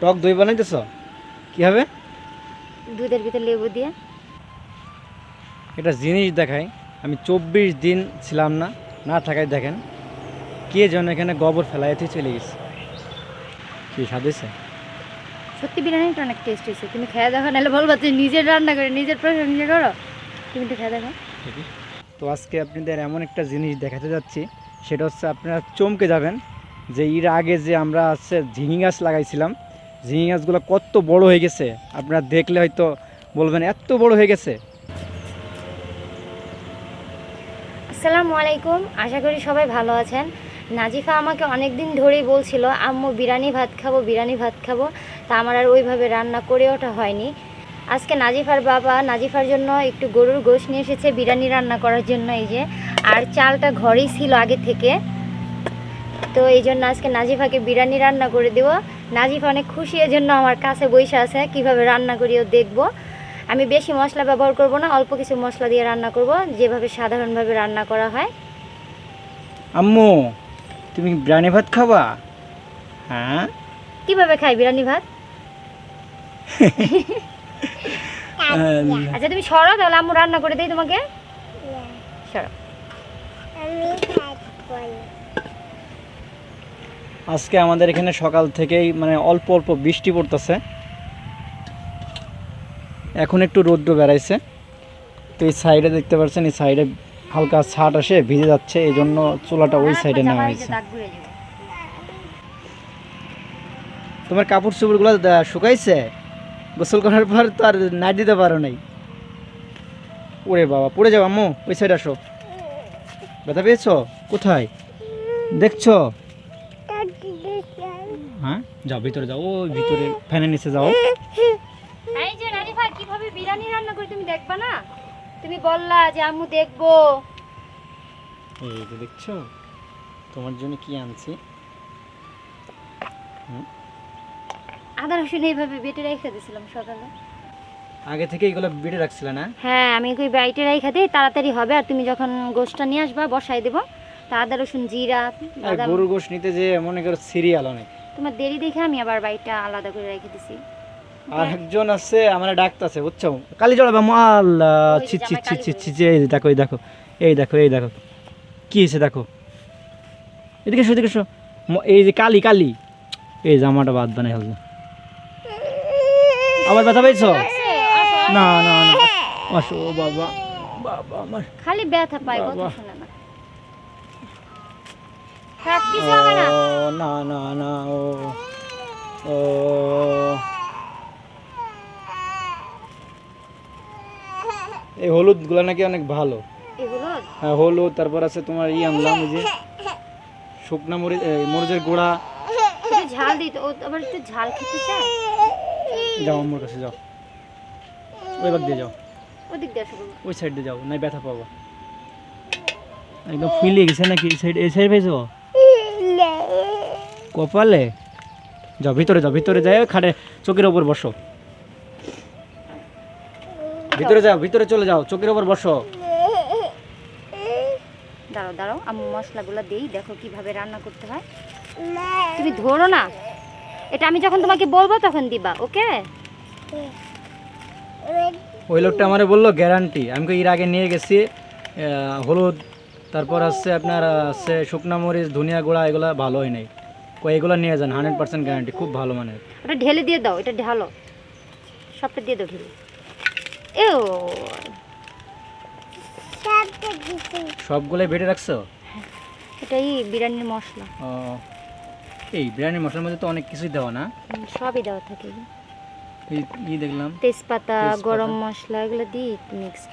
টক দই বানাইতেছ? কি হবে? দুধের ভিতর লেবু দিয়ে। একটা জিনিস দেখাই আমি চব্বিশ দিন ছিলাম না না থাকায় দেখেন কে যেন এখানে গোবর ফেলাইতে চলে গেছে। কি সাজেছে সত্যি বিরিয়ানিটা অনেক টেস্ট হয়েছে। তুমি খেয়ে দেখো নাহলে বলব তুই নিজের রান্না করে নিজের প্রশংসা করো। তুমি তো খেয়ে দেখো। তো আজকে আপনাদের এমন একটা জিনিস দেখাতে যাচ্ছি সেটা হচ্ছে আপনারা চমকে যাবেন যে এর আগে যে আমরা হচ্ছে ঝিঙি গাছ লাগাইছিলাম ঝিঙি গাছগুলো কত বড় হয়ে গেছে, আপনারা দেখলে হয়তো বলবেন, এত বড় হয়ে গেছে। আসসালামু আলাইকুম, আশা করি সবাই ভালো আছেন। নাজিফা আমাকে অনেক দিন ধরেই বলছিল, আম্মু, বিরিয়ানি ভাত খাব, বিরিয়ানি ভাত খাব। তা আমার আর ওইভাবে রান্না করে ওঠা হয়নি। আজকে নাজিফার বাবা, নাজিফার জন্য একটু গরুর গোশ নিয়ে এসেছে বিরিয়ানি রান্না করার জন্য, এই যে। আর চালটা ঘরেই ছিল আগে থেকে। তো এই জন্য আজকে নাজিফাকে বিরিয়ানি রান্না করে দেবো। নাজিফা অনেক খুশি এর জন্য আমার কাছে বসে আছে কীভাবে রান্না করিও দেখব। আমি বেশি মশলা ব্যবহার করব না অল্প কিছু মশলা দিয়ে রান্না করব যেভাবে সাধারণভাবে রান্না করা হয়। আম্মু তুমি বিরিয়ানি ভাত খাবা? হ্যাঁ? কীভাবে খাই বিরিয়ানি ভাত। আচ্ছা তুমি সরো তাহলে আম্মু রান্না করে দেই তোমাকে। সরো। আজকে আমাদের এখানে সকাল থেকেই মানে অল্প অল্প বৃষ্টি পড়তেছে। এখন একটু রৌদ্র বেড়াইছে। তো এই সাইডে দেখতে পাচ্ছেন এই সাইডে হালকা ছাট আসে ভিজে যাচ্ছে এই জন্য চুলাটা ওই সাইডে নেওয়া হয়েছে। তোমার কাপড় চোপড়গুলো শুকাইছে? গোসল করার পর তো আর না দিতে পারো নাই। ওরে বাবা পড়ে যাও আম্মু ওই সাইড আসো। ব্যথা পেয়েছ? কোথায়? দেখছ? যাও ভিতরে যাও ওই ভিতরে ফ্যানের নিচে যাও। এই যে নারিফা কীভাবে বিরিয়ানি রান্না করি তুমি দেখবা না? তুমি বললা যে আম্মু দেখব। এই যে দেখছ? তোমার জন্য কি আনছি? আদা রসুন এইভাবে বেটে রেখে দিয়েছিলাম সকালে। আগে থেকে এগুলো বেটে রাখছিলে না? হ্যাঁ আমি ওই বাইটে রেখে দিই তাড়াতাড়ি হবে। আর তুমি যখন গোশটা নিয়ে আসবা বসাই দেবো। তা আদা রসুন জিরা গরুর গোশ নিতে যে মনে করো সিরিয়াল অনেক। তোমার দেরি দেখে আমি আবার বাইকটা আলাদা করে রেখে দিছি। আর একজন আছে আমার ডাকতেছে বুঝছ? কালি জড়াবে আল্লাহ যে ছি ছি ছি ছি ছি এই যে দেখো এই দেখো এই দেখো এই দেখো কি হয়েছে দেখো? এদিকে এসো এদিকে এসো। এই যে কালি কালি এই জামাটা বাদ বানাই হল আবার ব্যথা পেয়েছ? না না না আসো বাবা বাবা আমার খালি ব্যথা পাই কথা। শোনে। না না? ও না না না ও ও এই হলুদগুলো নাকি অনেক ভালো। হ্যাঁ হলুদ তারপর আছে তোমার ই আনলাম যে শুকনা মরিচ এই মরিচের গুঁড়া। ঝাল দিতে ও আবার একটু ঝাল খেতে চায়? যাও আমার কাছে যাও। ওই বাগ দিয়ে যাও। ওদিক দিয়ে ওই সাইড দিয়ে যাও নাই ব্যথা পাবা। একদম ফুলে গেছে নাকি? এই সাইড এই সাইড পেয়েছ কপালে। যাও ভিতরে যাও ভিতরে যাই খাটে চোখের ওপর বসো। ভিতরে যাও ভিতরে চলে যাও চোখের ওপর বসো। দাঁড়াও দাঁড়াও আমি মশলাগুলো দিই দেখো কীভাবে রান্না করতে হয়। তুমি ধরো না। এটা আমি যখন তোমাকে বলব তখন দিবা ওকে? ওই লোকটা আমারে বলল গ্যারান্টি। আমি এর আগে নিয়ে গেছি হলুদ তারপর আছে আপনার আছে শুকনা মরিচ ধনিয়া গুঁড়া এগুলো ভালো হয় নাই। কই এগুলো নিয়ে যান হান্ড্রেড পার্সেন্ট গ্যারান্টি খুব ভালো মানের। ওটা ঢেলে দিয়ে দাও এটা ঢালো। সবটা দিয়ে দাও ঢেলে। এও। সবগুলোই বেটে রাখছো? এটাই বিরিয়ানির মশলা। ও এই বিরিয়ানি মশলার মধ্যে তো অনেক কিছুই দেওয়া না? সবই দেওয়া থাকে। ই দেখলাম। তেজপাতা। গরম মশলা এগুলো দিই মিক্সড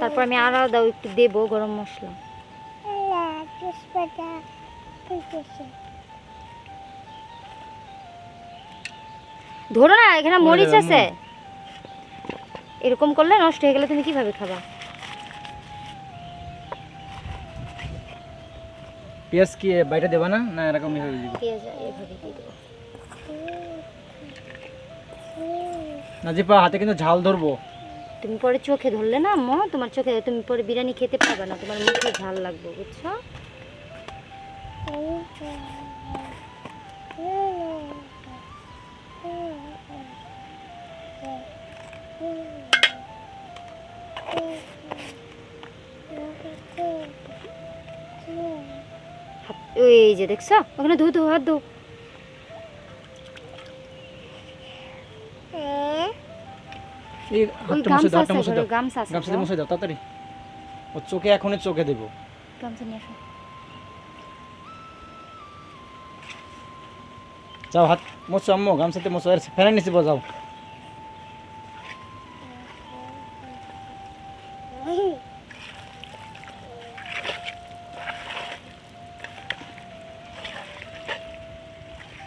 তারপর আমি আলাদা একটু দেবো গরম মশলা। ধরো না এখানে ওরে মরিচ আছে। এরকম করলে নষ্ট হয়ে গেলে তুমি কীভাবে খাবা? পেঁয়াজ কি বাইরে দেবা না না এরকম হয়ে যাবে পেঁয়াজ এভাবে দিয়ে দেবো। নাজিপা হাতে কিন্তু ঝাল ধরবো। তুমি পরে চোখে ধরলে না আম্মু তোমার চোখে তুমি পরে বিরিয়ানি খেতে পারবে না তোমার মুখে ঝাল লাগবে বুঝছ? এই যে দেখছ? ওখানে ধু। ধু হাত ধু গামছা দাও তাড়াতাড়ি। ও চোখে এখনই চোখে দেবো। গামছা নিয়ে আসো। যাও হাত মোছো, আম্মু, গামছাতে মোছো আর ফ্যানের নিচে বসাও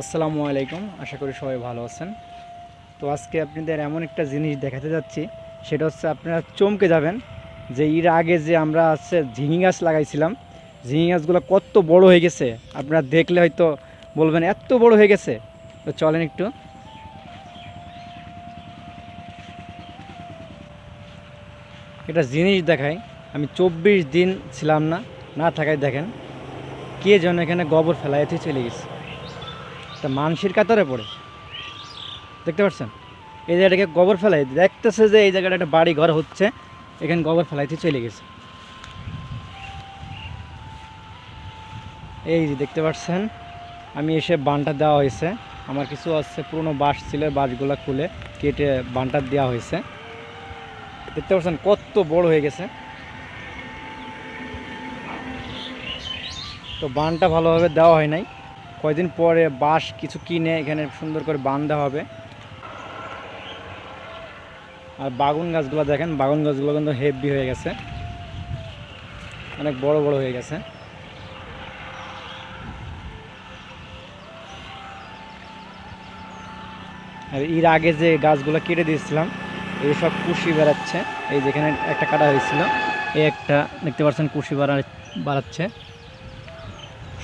আসসালামু আলাইকুম, আশা করি সবাই ভালো আছেন। তো আজকে আপনাদের এমন একটা জিনিস দেখাতে যাচ্ছি, সেটা হচ্ছে আপনারা চমকে যাবেন যে এর আগে যে আমরা হচ্ছে ঝিঙি গাছ লাগাইছিলাম, ঝিঙি গাছগুলো কত বড় হয়ে গেছে, আপনারা দেখলে হয়তো বলবেন, এত বড় হয়ে গেছে। তো চলেন একটু। এটা জিনিস দেখাই, আমি চব্বিশ দিন ছিলাম না না থাকায় দেখেন, কে যেন এখানে গোবর ফেলাইতে চলে গেছে। তা মানসির কাতারে পড়ে। দেখতে পাচ্ছেন? এই জায়গাটাকে গোবর ফেলাই, দেখতেছে যে এই জায়গাটা একটা বাড়ি ঘর হচ্ছে, এখানে গোবর ফেলাইতে চলে গেছে। এই যে দেখতে পাচ্ছেন? আমি এসে বানটা দেওয়া হয়েছে। আমার কিছু আছে, পুরনো বাঁশ ছিল, বাঁশগুলো খুলে কেটে বানটা দেওয়া হয়েছে। দেখতে পাচ্ছেন কত বড় হয়ে গেছে। তো বানটা ভালোভাবে দেওয়া হয় নাই। কয়দিন পরে বাঁশ কিছু কিনে এখানে সুন্দর করে বান দেওয়া হবে। আর বাগুন গাছগুলো দেখেন, বাগুন গাছগুলো কিন্তু হেভি হয়ে গেছে। অনেক বড় বড় হয়ে গেছে। আর এর আগে যে গাছগুলো কেটে দিয়েছিলাম এই সব কুশি বেড়াচ্ছে। এই যেখানে একটা কাটা হয়েছিল, এই একটা দেখতে পাচ্ছেন কুশি বাড়া বাড়াচ্ছে।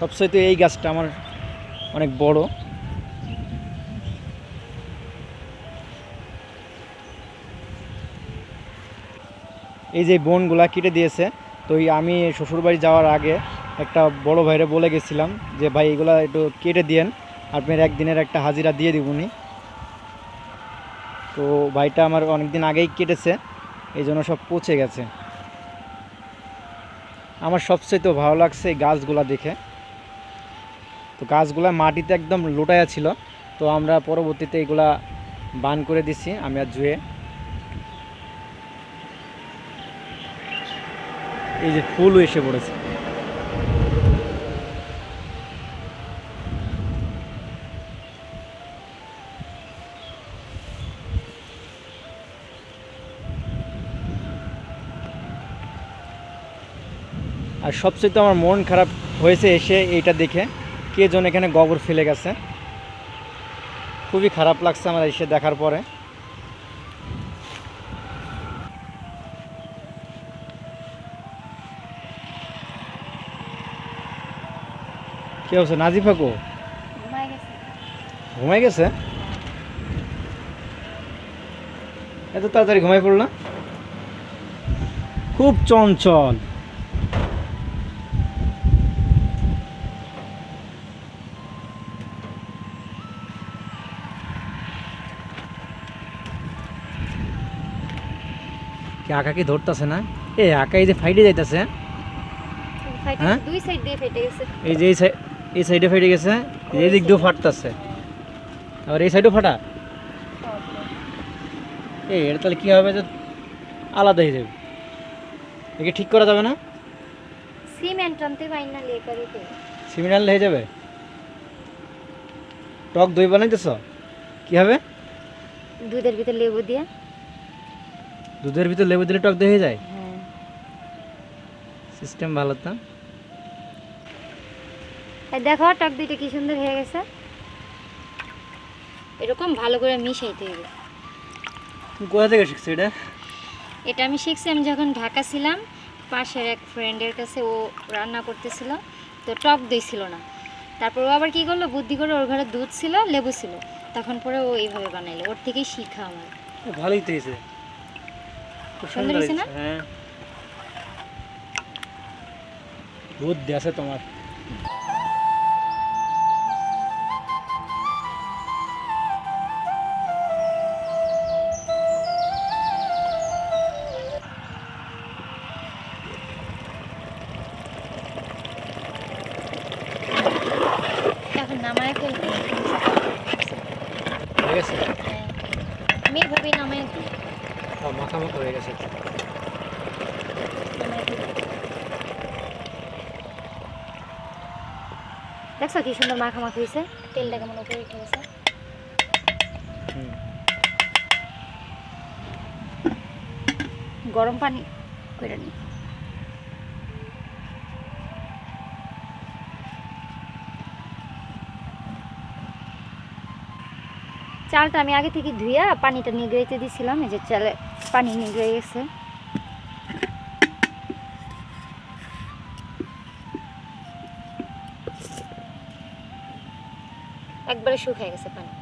সবচাইতে এই গাছটা আমার অনেক বড়। এই যে বনগুলা কেটে দিয়েছে, তো আমি শ্বশুরবাড়ি যাওয়ার আগে একটা বড় ভাইরে বলে গেছিলাম যে, ভাই, এগুলা একটু কেটে দিয়েন, আপনার একদিনের একটা হাজিরা দিয়ে দিবনি। তো ভাইটা আমার অনেক দিন আগেই কেটেছে এই জন্য সব পচে গেছে। আমার সবচেয়ে তো ভালো লাগছে এই গাছগুলা দেখে। তো গাছগুলা মাটিতে একদম লোটায়া ছিল, তো আমরা পরবর্তীতে এগুলা বান করে দিছি, আমি আর জুয়ে। এই যে ফুলও এসে পড়েছে। আর সবচেয়ে তো আমার মন খারাপ হয়েছে এসে এইটা দেখে কে জন এখানে গোবর ফেলে গেছে। খুবই খারাপ লাগছে আমার এসে দেখার পরে। কি হচ্ছে নাজিফা কো? ঘুমাই গেছে। এত তাড়াতাড়ি ঘুমাই পড়ল খুব চঞ্চল। কি আঁকা কি ধরতেছে না? এ আঁকা এই যে ফাইটে যাইতেছে হ্যাঁ? দুই সাইড দিয়ে ফেটে গেছে। এই যে এই সাই- এই সাইডে ফেটে গেছে এই দিক দিয়েও ফাটতেছে। আবার এই সাইডেও ফাটা? এই এটা তাহলে কী হবে যে আলাদা হয়ে যাবে? একে ঠিক করা যাবে না? সিমেন্ট আনতে না হয়ে যাবে? টক দই বানাইতেছ? কি হবে? দুধের ভিতরে লেবু দিয়ে। দুধের ভিতর লেবু দিলে টক দই হয়ে যায়? হ্যাঁ। সিস্টেম ভালো তো। এই দেখো টক দুইটা কি সুন্দর হয়ে গেছে। এরকম ভালো করে মিশাইতে হবে। তুমি কোথা থেকে শিখছো এটা? এটা আমি শিখছি আমি যখন ঢাকা ছিলাম পাশের এক ফ্রেন্ডের কাছে ও রান্না করতেছিল তো টক দই ছিল না। তারপর ও আবার কি করল বুদ্ধি করে ওর ঘরে দুধ ছিল লেবু ছিল। তখন পরে ও এইভাবে বানাইলো ওর থেকেই শিখা আমার। ভালোই তো হয়েছে। খুব সুন্দর হয়েছে না? হ্যাঁ বুদ্ধি আছে তোমার দেখছ কি সুন্দর মাখামাখি হয়েছে। তেলটা কেমন উপরে উঠে গেছে? গরম পানি করে নি। চালটা আমি আগে থেকে ধুইয়া পানিটা নিগড়াইতে দিছিলাম এই যে চালে পানি নিগড়ে গেছে। একবারে শুকিয়ে গেছে পানি।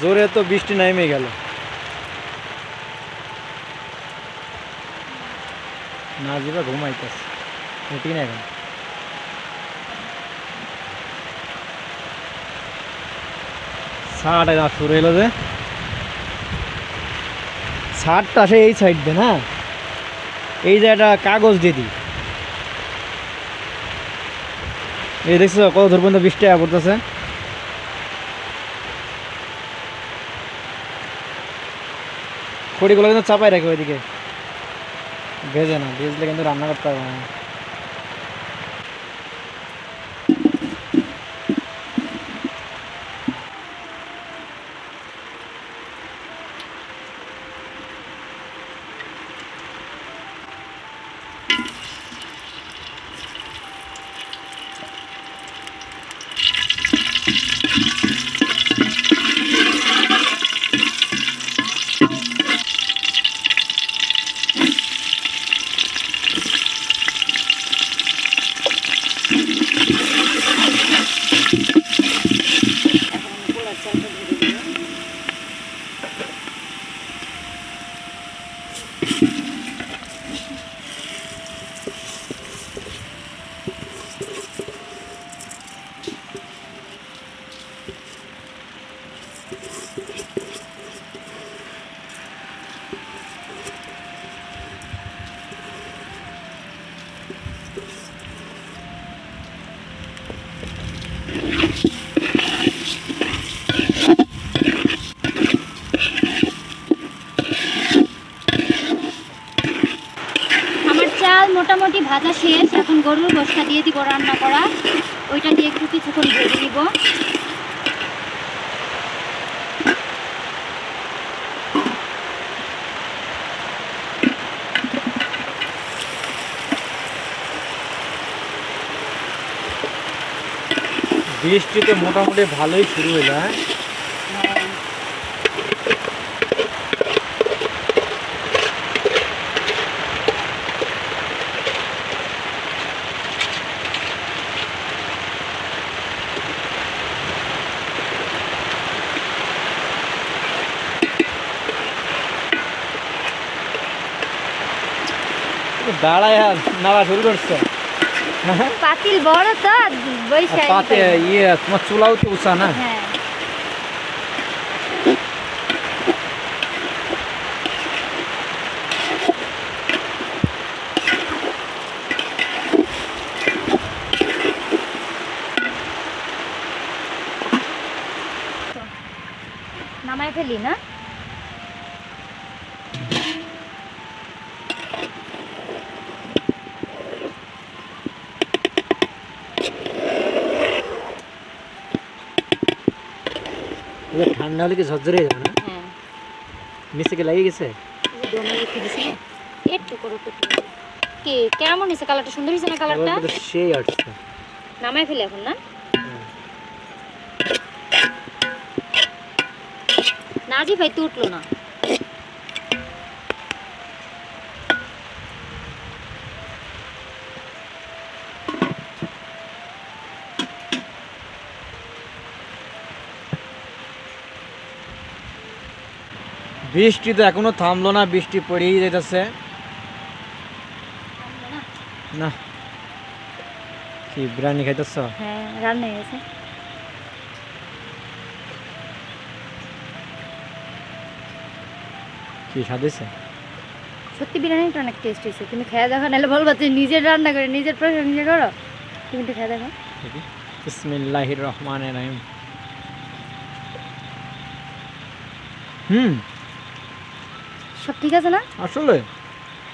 জোরে তো বৃষ্টি নেমে গেল। না যাবে ঘুমাইতেছে। উঠি না এখন। না শুরু এলো যে। ছাটটা আসে এই সাইড দিয়ে না। এই যে একটা কাগজ দিয়ে দিই। এই দেখছ, কত দূর পর্যন্ত বৃষ্টি আয়া পড়তেছে। খড়িগুলো কিন্তু চাপাই রাখে ওইদিকে। ভেজে না, ভেজলে কিন্তু রান্না করতে পারবে না। ভাজা শেষ এখন গরুর গোষ্ঠা দিয়ে দিব রান্না করা। ওইটা দিয়ে একটু কিছুক্ষণ ভেজে দিব বৃষ্টি তো মোটামুটি ভালোই শুরু হইল হ্যাঁ? দাঁড়ায় নাড়া শুরু করছে। পাতিল বড় তো বৈশাখ পাতে ইয়ে তোমার চুলাও তো উঁচা না? হ্যাঁ। নামায় ফেলি না? ঠান্ডা হলে কি ঝরঝরে হয়ে যাবে না? মিশে নিচে কি লাগে গেছে? একটু করে একটু করে। কি কেমন হয়েছে কালারটা সুন্দর হয়েছে না কালারটা সেই আসছে নামায় ফেলে এখন না? নাজি ভাই তো উঠল না। বৃষ্টি তো এখনও থামলো না বৃষ্টি পড়েই যেতেছে না। কি বিরিয়ানি খাইতেছ? হ্যাঁ রান্না হয়ে গেছে কি স্বাদ হয়েছে? সত্যি বিরিয়ানিটা অনেক টেস্ট হয়েছে। তুমি খেয়ে দেখো নাহলে বলব তুই নিজের রান্না করে নিজের প্রশংসা করো। তুমি একটু খেয়ে দেখো। বিসমিল্লাহির রহমানির রহিম। হুম। সব ঠিক আছে না? আসলে?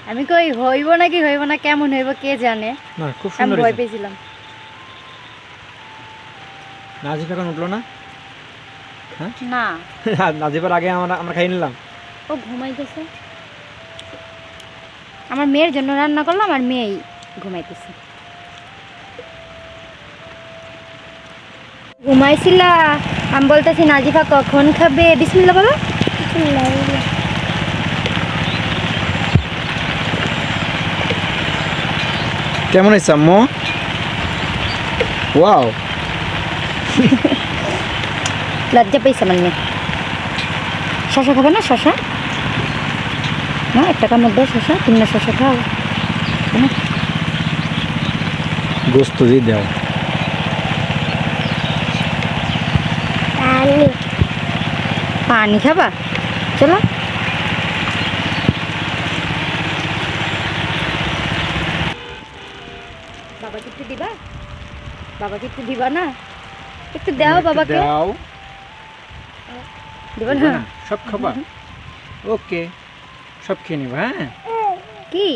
আমি কই হইব নাকি হইব না কেমন হইব কে জানে? না খুব আমি সুন্দর ভয়। পেয়েছিলাম। নাজিফ এখন উঠল না? না। নাজিফের আগে আমরা আমরা খাই নিলাম। ও ঘুমাইতেছে? আমার মেয়ের জন্য রান্না করলাম আর মেয়েই ঘুমাইতেছে। ঘুমাইছিলা? আমি বলতেছি নাজিফা কখন খাবে? বিসমিল্লা বলো। কেমন হয়েছে আম্মু? ওয়াও লজ্জা পেয়েছে আমার মেয়ে। শশা খাবে না শশা? না এক টাকার মধ্যে শশা তুমি না শশা খাও? গোস্ত দিয়ে দাও। পানি খাবা? চলো বাবাকে একটু দিবা? বাবাকে একটু দিবা না? একটু দাও বাবাকে। দাও। দিবা না? সব খাবা? ওকে। সব খেয়ে নিবা হ্যাঁ? কি?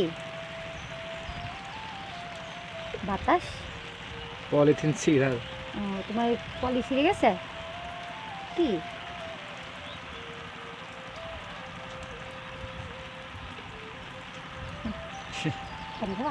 বাতাস? পলিথিন সিরিয়াল তোমার পলি ছিঁড়ে গেছে? কি? চলো।